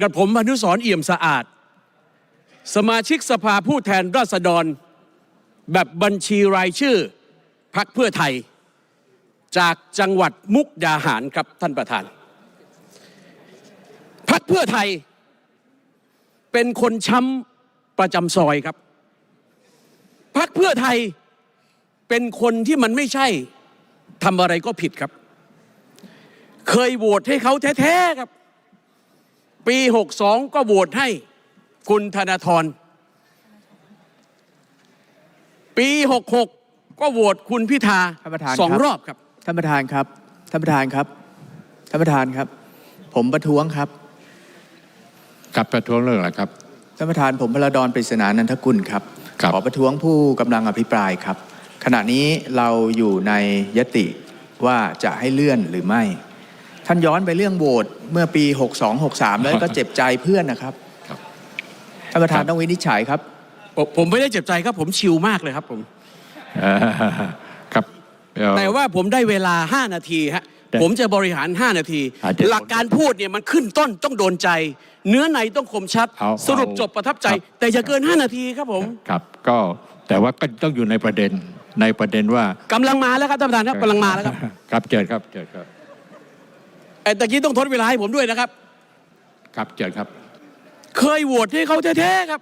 กับผมอนุสรเอี่ยมสะอาด สมาชิกสภาผู้แทนราษฎร แบบบัญชีรายชื่อพักเพื่อไทย จากจังหวัดมุกดาหารครับท่านประธาน พักเพื่อไทย เป็นคนช้ำประจำซอยครับ พักเพื่อไทยเป็นคนที่มันไม่ใช่ทำอะไรก็ผิดครับ เคยโหวตให้เขาแท้ ๆ ครับ ปี 62 ก็โหวตให้คุณธนาธร ปี 66 ก็โหวตคุณพิธาท่านประธานสองครับรอบครับ ท่านประธานครับ ท่านประธานครับ ท่านประธานครับ ผมประท้วงครับ ครับประท้วงเรื่องอะไรครับ ท่านประธานผมพลดอนปริศนานันทกุลครับ ครับ ขอประท้วงผู้กำลังอภิปรายครับ ขณะนี้เราอยู่ในยติว่าจะให้เลื่อนหรือไม่ ท่านย้อนไปเรื่องโหวตเมื่อปี 62 63 แล้วก็เจ็บใจเพื่อนนะครับครับท่านประธานครับต้องวินิจฉัยครับผมผมไม่ได้เจ็บใจครับ ผมชิลมากเลยครับผมเอ่อครับเดี๋ยวแต่ว่าผมได้เวลา 5 นาทีฮะแต่ผมจะบริหาร 5 นาทีอาจจะหลักการพูดเนี่ยมันขึ้นต้นต้องโดนใจ เนื้อในต้องคมชัดเอาสรุปเอาจบประทับใจครับแต่อย่าเกิน 5 นาทีครับผมครับ ก็แต่ว่าก็ต้องอยู่ในประเด็นในประเด็นว่ากำลังมาแล้วครับท่านประธานครับกำลังมาแล้วครับ ครับเจิญครับเจิญครับไอ้ตะกี้ต้องทดเวลาให้ผมด้วยนะครับ ครับเจิญครับ เคยโหวตให้เขาแท้ๆครับ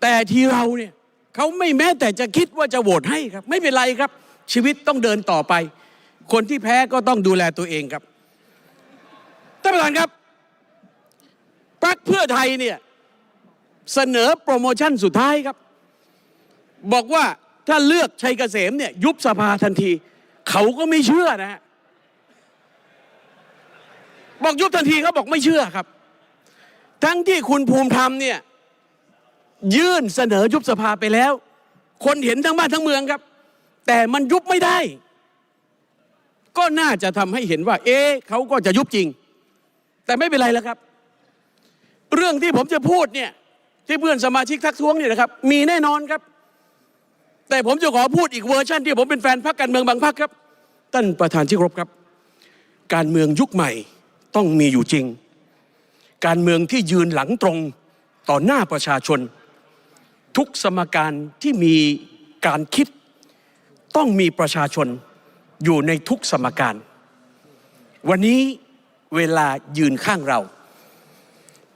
แต่ทีเราเนี่ยเขาไม่แม้แต่จะคิดว่าจะโหวตให้ครับ ไม่เป็นไรครับ ชีวิตต้องเดินต่อไป คนที่แพ้ก็ต้องดูแลตัวเองครับท่านประธานครับพรรคเพื่อไทยเนี่ยเสนอโปรโมชั่นสุดท้ายครับ บอกว่าถ้าเลือกชัยเกษมเนี่ยยุบสภาทันที เขาก็ไม่เชื่อนะฮะ บอกยุบทันทีเขาบอกไม่เชื่อครับ ทั้งที่คุณภูมิธรรมเนี่ยยื่นเสนอยุบสภาไปแล้ว คนเห็นทั้งบ้านทั้งเมืองครับ แต่มันยุบไม่ได้ ก็น่าจะทำให้เห็นว่า เอ๊ะเขาก็จะยุบจริง แต่ไม่เป็นไรแล้วครับ เรื่องที่ผมจะพูดเนี่ยที่เพื่อนสมาชิกทักท้วงเนี่ยนะครับ มีแน่นอนครับ แต่ผมจะขอพูดอีกเวอร์ชันที่ผมเป็นแฟนพรรคการเมืองบางพรรคครับท่านประธานที่ครพครับ การเมืองยุคใหม่ ต้องมีอยู่จริง การเมืองที่ยืนหลังตรงต่อหน้าประชาชน ทุกสมการที่มีการคิด ต้องมีประชาชนอยู่ในทุกสมการ วันนี้เวลายืนข้างเรา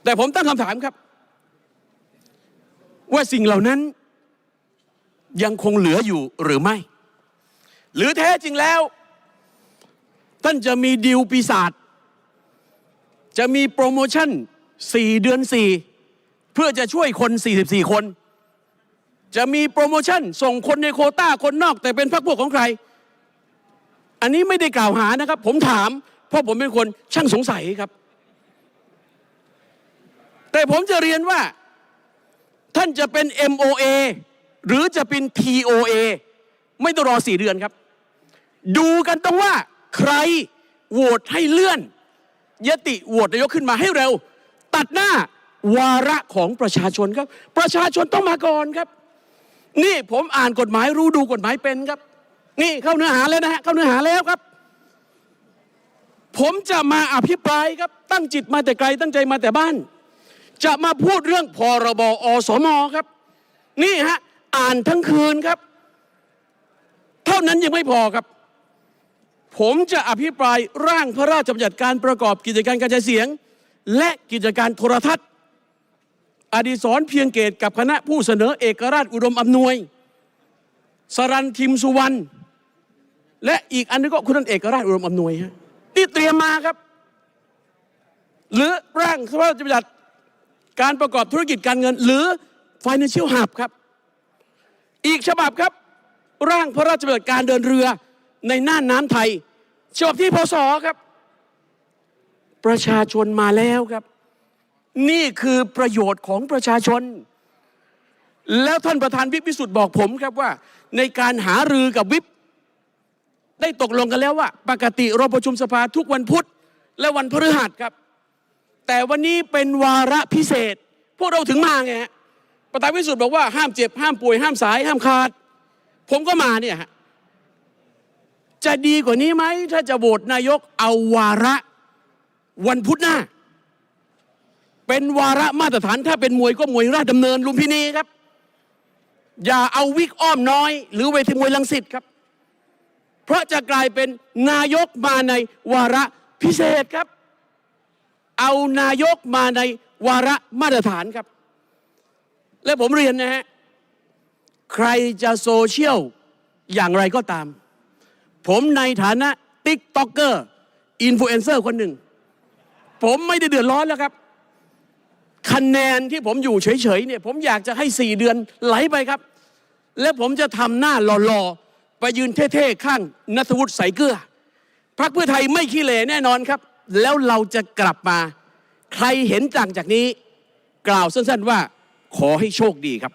แต่ผมตั้งคำถามครับ ว่าสิ่งเหล่านั้นยังคงเหลืออยู่หรือไม่ หรือแท้จริงแล้ว ท่านจะมีดีลปีศาจ จะมีโปรโมชั่น 4 เดือน 4 เพื่อจะช่วยคน 44 คน จะมีโปรโมชั่น ส่งคนในโคต้าคนนอก แต่เป็นพรรคพวกของใคร อันนี้ไม่ได้กล่าวหานะครับ ผมถาม เพราะผมเป็นคนช่างสงสัยครับ แต่ผมจะเรียนว่าท่านจะเป็น MOA หรือจะเป็น TOA ไม่ต้องรอ4เดือนครับ ดูกันต้องว่าใครโหวตให้เลื่อน ยติโหวตนายกขึ้นมาให้เร็ว ตัดหน้าวาระของประชาชนครับ ประชาชนต้องมาก่อนครับ นี่ผมอ่านกฎหมายรู้ดูกฎหมายเป็นครับ นี่เข้าเนื้อหาแล้วนะฮะเข้าเนื้อหาแล้วครับ ผมจะมาอภิปรายครับ ตั้งจิตมาแต่ไกลตั้งใจมาแต่บ้าน จะมาพูดเรื่องพรบอสมครับ นี่ฮะอ่านทั้งคืนครับ เท่านั้นยังไม่พอครับ ผมจะอภิปรายร่างพระราชบัญญัติการประกอบกิจการการใช้เสียง และกิจการโทรทัศน์ อดีศรเพียงเกตกับคณะผู้เสนอเอกราชอุดมอำนวย สรันทิมสุวรรณและอีกอันนึงก็คุณนันเอกราชอุดมอำนวยฮะนี่เตรียมมาครับ หรือร่างพระราชบัญญัติการประกอบธุรกิจการเงิน หรือ Financial Hub ครับ อีกฉบับครับ ร่างพระราชบัญญัติการเดินเรือ ในน่านน้ำไทยฉบับที่พศครับ ประชาชนมาแล้วครับ นี่คือประโยชน์ของประชาชน แล้วท่านประธานวิปวิสุทธ์บอกผมครับว่า ในการหารือกับวิปได้ตกลงกันแล้วว่า ปกติเราประชุมสภาทุกวันพุธและวันพฤหัสครับ แต่วันนี้เป็นวาระพิเศษ พวกเราถึงมาไงฮะประธานวิสุทธ์บอกว่าห้ามเจ็บห้ามป่วยห้ามสายห้ามขาด ผมก็มาเนี่ยฮะ จะดีกว่านี้ไหม ถ้าจะโหวตนายกเอาวาระวันพุธหน้า เป็นวาระมาตรฐานถ้าเป็นมวยก็มวยราชดำเนินลุมพินีครับ อย่าเอาวิกอ้อมน้อย หรือเวทีมวยลังสิตครับ เพราะจะกลายเป็นนายกมาในวาระพิเศษครับ เอานายกมาในวาระมาตรฐานครับ และผมเรียนนะฮะ ใครจะโซเชียลอย่างไรก็ตาม ผมในฐานะติ๊กต็อกเกอร์อินฟลูเอนเซอร์คนหนึ่ง ผมไม่ได้เดือดร้อนแล้วครับ คะแนนที่ผมอยู่เฉยๆเนี่ย ผมอยากจะให้สี่เดือนไหลไปครับ และผมจะทำหน้าหล่อๆ ไปยืนเท่ๆ ข้างนัทวุฒิใสเกลือพรรคเพื่อไทยไม่ขี้เหร่แน่นอนครับ แล้วเราจะกลับมา ใครเห็นต่างจากนี้ กล่าวสั้นๆว่าขอให้โชคดีครับ